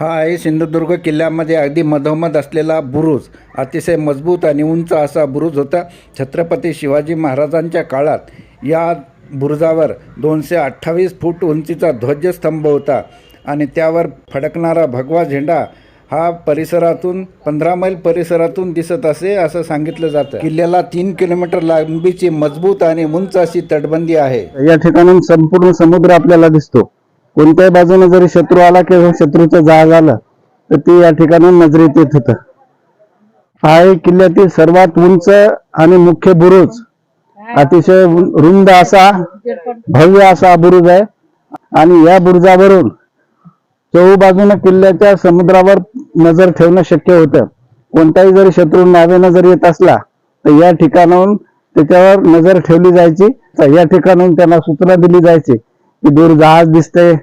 हा आहे सिंधुदुर्ग किल्ल्यामध्ये अगदी मधोमध असलेला बुरुज. अतिशय मजबूत आणि उंच असा बुरुज होता. छत्रपती शिवाजी महाराजांच्या काळात या बुरुजावर दोनशे अठ्ठावीस फूट उंचीचा ध्वजस्तंभ होता आणि त्यावर फडकणारा भगवा झेंडा हा परिसरातून पंधरा मैल परिसरातून दिसत असे असं सांगितलं जातं. किल्ल्याला तीन किलोमीटर लांबीची मजबूत आणि उंच अशी तटबंदी आहे. या ठिकाणून संपूर्ण समुद्र आपल्याला दिसतो. कोणत्याही बाजूने जरी शत्रू आला किंवा शत्रूचं जहाज आलं तर ते या ठिकाणी नजरेत येत होतं. हा किल्ल्यातील सर्वात उंच आणि मुख्य बुरुज. अतिशय रुंद असा भव्य असा बुरुज आहे. आणि या बुरुजावरून चहूबाजूनं किल्ल्याच्या समुद्रावर नजर ठेवणं शक्य होतं. कोणताही जरी शत्रू नावेनं जर येत असला तर या ठिकाणाहून त्याच्यावर नजर ठेवली जायची. तर या ठिकाणाहून त्यांना सूचना दिली जायची की दूर जहाज दिसतंय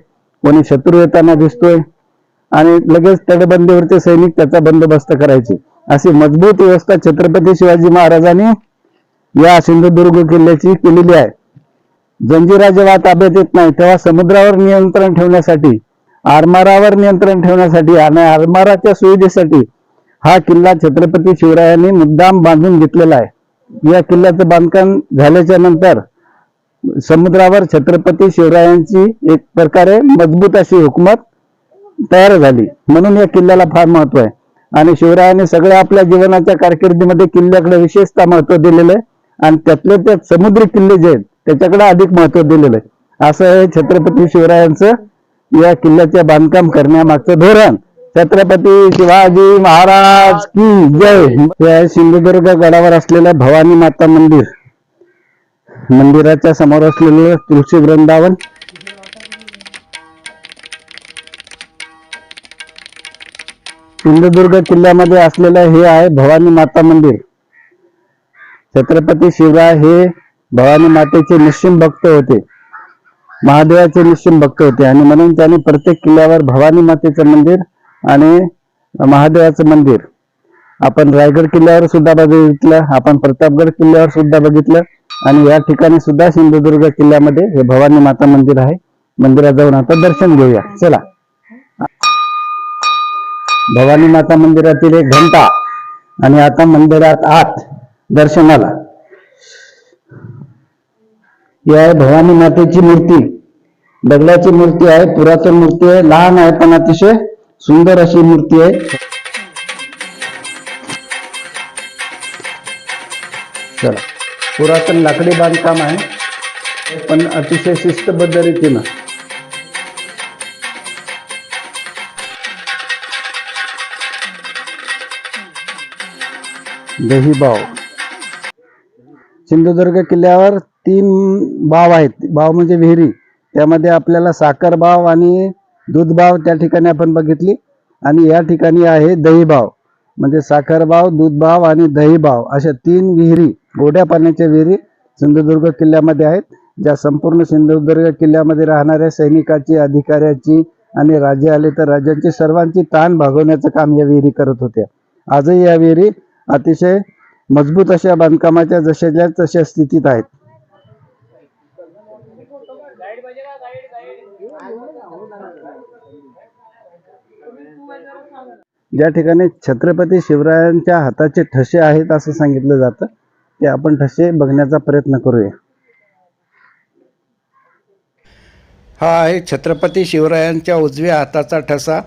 कोणी शत्रू येताना दिसतोय आणि लगेच तटबंदीवरचे सैनिक त्याचा बंदोबस्त करायचे. अशी मजबूत व्यवस्था छत्रपती शिवाजी महाराजांनी या सिंधुदुर्ग किल्ल्याची केलेली आहे. जंजिरा जेव्हा ताब्यात येत नाही तेव्हा समुद्रावर नियंत्रण ठेवण्यासाठी आरमारावर नियंत्रण ठेवण्यासाठी आणि आरमाराच्या सुविधेसाठी हा किल्ला छत्रपती शिवरायांनी मुद्दाम बांधून घेतलेला आहे. या किल्ल्याचं बांधकाम झाल्याच्यानंतर समुद्रावर छत्रपती शिवरायांची एक प्रकारे मजबूत अशी हुकूमत तयार झाली. म्हणून या किल्ल्याला फार महत्त्व आहे. आणि शिवरायांनी सगळ्या आपल्या जीवनाच्या कारकिर्दीमध्ये किल्ल्याकडे विशेषतः महत्त्व दिलेलं आहे. आणि त्यातले त्यात समुद्री किल्ले जे आहेत त्याच्याकडे अधिक महत्त्व दिलेलं आहे. असं हे छत्रपती शिवरायांचं या किल्ल्याचे बांधकाम करण्यामागचं धोरण. छत्रपती शिवाजी महाराज की जय. हे सिंधुदुर्ग गडावर असलेलं भवानी माता मंदिर. मंदिराच्या समोर असलेलं तुळशी वृंदावन सिंधुदुर्ग किल्ल्यामध्ये असलेलं हे आहे भवानी माता मंदिर. छत्रपती शिवराय हे भवानी मातेचे निश्चिम भक्त होते. महादेवाचे निश्चिम भक्त होते आणि म्हणून त्यांनी प्रत्येक किल्ल्यावर भवानी मातेचं मंदिर आणि महादेवाचं मंदिर. आपण रायगड किल्ल्यावर सुद्धा बघितलं आपण प्रतापगड किल्ल्यावर सुद्धा बघितलं. आणि या ठिकाणी सुद्धा सिंधुदुर्ग किल्ल्यामध्ये हे भवानी माता मंदिर आहे. मंदिरात जाऊन आता दर्शन घेऊया. चला. भवानी माता मंदिरातील एक घंटा आणि आता मंदिरात आत दर्शनाला. या आहे भवानी मातेची मूर्ती दगडाची मूर्ती आहे पुरातन मूर्ती आहे लहान आहे पण अतिशय सुंदर अशी मूर्ती आहे. चला. पुरातन लाकडी बांधकाम आहे पण अतिशय शिस्तबद्ध रीतीनं. दहीबाव सिंधुदुर्ग किल्ल्यावर तीन बाव आहेत. बाव म्हणजे विहिरी. त्यामध्ये आपल्याला साखर बाव आणि दूध बाव त्या ठिकाणी आपण बघितली. आणि या ठिकाणी आहे दहीबाव म्हणजे साखर बाव दूध बाव आणि दहीबाव अशा तीन विहिरी. गोड्या पाण्याच्या विहिरी सिंधुदुर्ग किल्ल्यामध्ये आहेत ज्या संपूर्ण सिंधुदुर्ग किल्ल्यामध्ये राहणाऱ्या सैनिकाची अधिकाऱ्याची आणि राजे आले तर राज्यांची सर्वांची ताण भागवण्याचं काम या विहिरी करत होत्या. आजही या विहिरी अतिशय मजबूत अशा बांधकामाच्या जशाच्या तशा स्थितीत आहेत. ज्या ठिकाणी छत्रपती शिवरायांच्या हाताचे ठसे आहेत असं सांगितलं जातं ते आपण ठसे बघण्याचा प्रयत्न करूया. हा आहे छत्रपती शिवरायांच्या उजव्या हाताचा ठसा.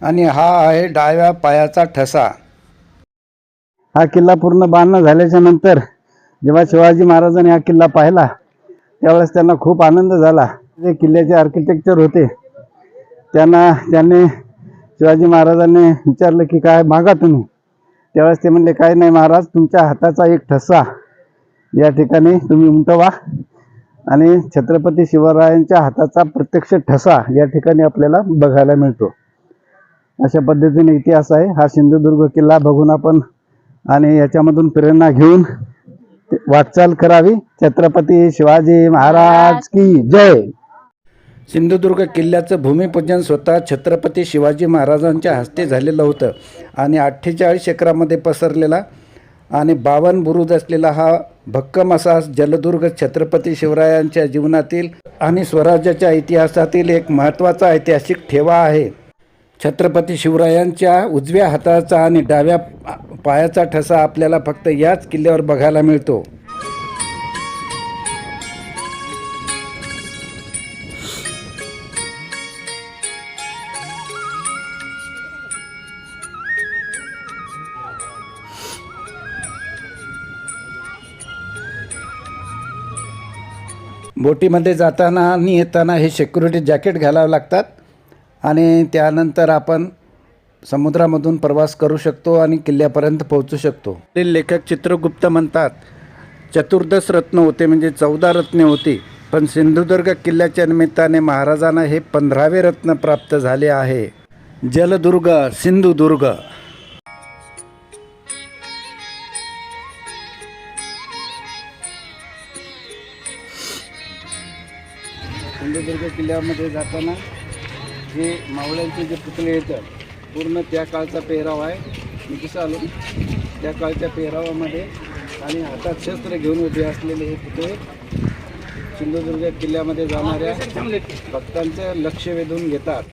आणि हा आहे डाव्या पायाचा ठसा. हा किल्ला पूर्ण बांधणं झाल्याच्यानंतर जेव्हा शिवाजी महाराजांनी हा किल्ला पाहिला त्यावेळेस त्यांना खूप आनंद झाला. जे किल्ल्याचे आर्किटेक्चर होते त्यांना त्यांनी शिवाजी महाराजांनी विचारलं की काय मागा तुम्ही? त्यावेळेस ते म्हणले काय नाही महाराज तुमच्या हाताचा एक ठसा. या ठिकाणी तुम्ही उमटवा आणि छत्रपती शिवरायांच्या हाताचा प्रत्यक्ष ठसा या ठिकाणी आपल्याला बघायला मिळतो. अशा पद्धतीने इतिहास आहे. हा सिंधुदुर्ग किल्ला बघून आपण आणि याच्यामधून प्रेरणा घेऊन वाटचाल करावी. छत्रपती शिवाजी महाराज की जय! सिंधुदुर्ग किल्ल्याचं भूमिपूजन स्वतः छत्रपती शिवाजी महाराजांच्या हस्ते झालेलं होतं आणि अठ्ठेचाळीस एकरामध्ये पसरलेला आणि बावन बुरुज असलेला हा भक्कम असा जलदुर्ग छत्रपती शिवरायांच्या जीवनातील आणि स्वराज्याच्या इतिहासातील एक महत्त्वाचा ऐतिहासिक ठेवा आहे. छत्रपती शिवरायांच्या उजव्या हाताचा आणि डाव्या पायाचा ठसा आपल्याला फक्त याच किल्ल्यावर बघायला मिळतो. बोटीमध्ये जाताना आणि येताना हे सिक्युरिटी जॅकेट घालावं लागतात. आणि त्यानंतर आपण समुद्रामधून प्रवास करू शकतो आणि किल्ल्यापर्यंत पोहोचू शकतो. ते लेखक चित्रगुप्त म्हणतात चतुर्दश रत्न होते म्हणजे चौदा रत्ने होती पण सिंधुदुर्ग किल्ल्याच्या निमित्ताने महाराजांना हे पंधरावे रत्न प्राप्त झाले आहे. जलदुर्ग सिंधुदुर्ग सिंधुदुर्ग किल्ल्यामध्ये जाताना जे मावळ्यांचे जे पुतळे येतात पूर्ण त्या काळचा पेहराव आहे. मी कसं आलो? त्या काळच्या पेहरावामध्ये आणि हातात शस्त्र घेऊन उभे असलेले हे पुतळे सिंधुदुर्ग किल्ल्यामध्ये जाणाऱ्या भक्तांचं लक्ष वेधून घेतात.